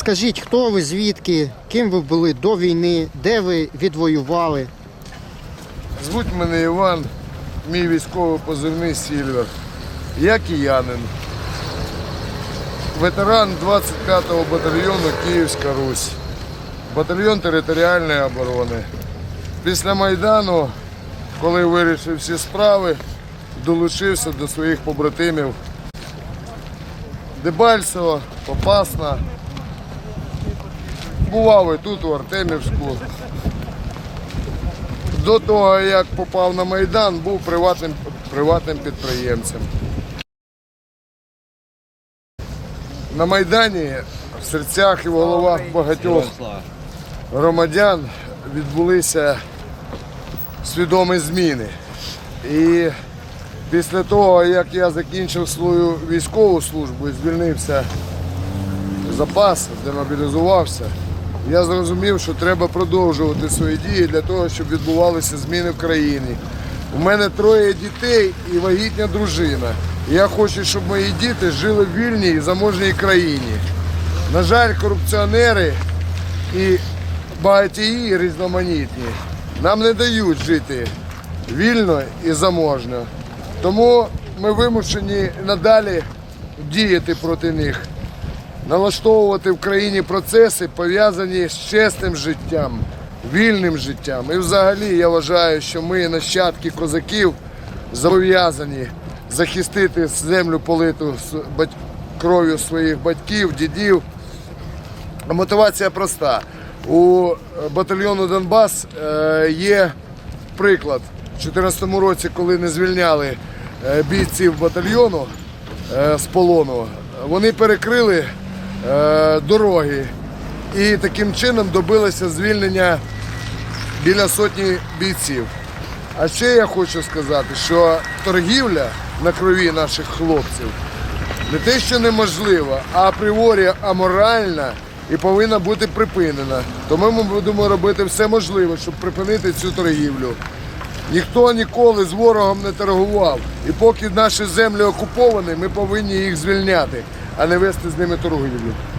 Скажіть, хто ви, звідки, ким ви були до війни, де ви відвоювали? Звуть мене Іван, мій військовий позивний Сільвер. Я киянин. Ветеран 25-го батальйону Київська Русь. Батальйон територіальної оборони. Після Майдану, коли вирішив всі справи, долучився до своїх побратимів Дебальцево, Попасна. Бував і тут, у Артемівську. До того, як попав на Майдан, був приватним, приватним підприємцем. На Майдані в серцях і в головах багатьох громадян відбулися свідомі зміни. І після того, як я закінчив свою військову службу і звільнився запас, демобілізувався, я зрозумів, що треба продовжувати свої дії для того, щоб відбувалися зміни в країні. У мене троє дітей і вагітня дружина. Я хочу, щоб мої діти жили в вільній і заможній країні. На жаль, корупціонери і багатії різноманітні нам не дають жити вільно і заможно. Тому ми вимушені надалі діяти проти них налаштовувати в країні процеси, пов'язані з чесним життям, вільним життям. І взагалі я вважаю, що ми, нащадки козаків, зобов'язані захистити землю политу кров'ю своїх батьків, дідів. Мотивація проста. У е, батальйону Донбас е, є приклад. У 2014 році, коли не звільняли е, бійців батальйону з полону, вони перекрили дороги і таким чином добилися звільнення біля сотні бійців. А ще я хочу сказати, що торгівля на крові наших хлопців не те, що неможлива, а апріорі аморальна і повинна бути припинена. Тому ми будемо робити все можливе, щоб припинити цю торгівлю. Ніхто ніколи з ворогом не торгував. І поки наші землі окуповані, ми повинні їх звільняти, а не вести з ними торгівлю.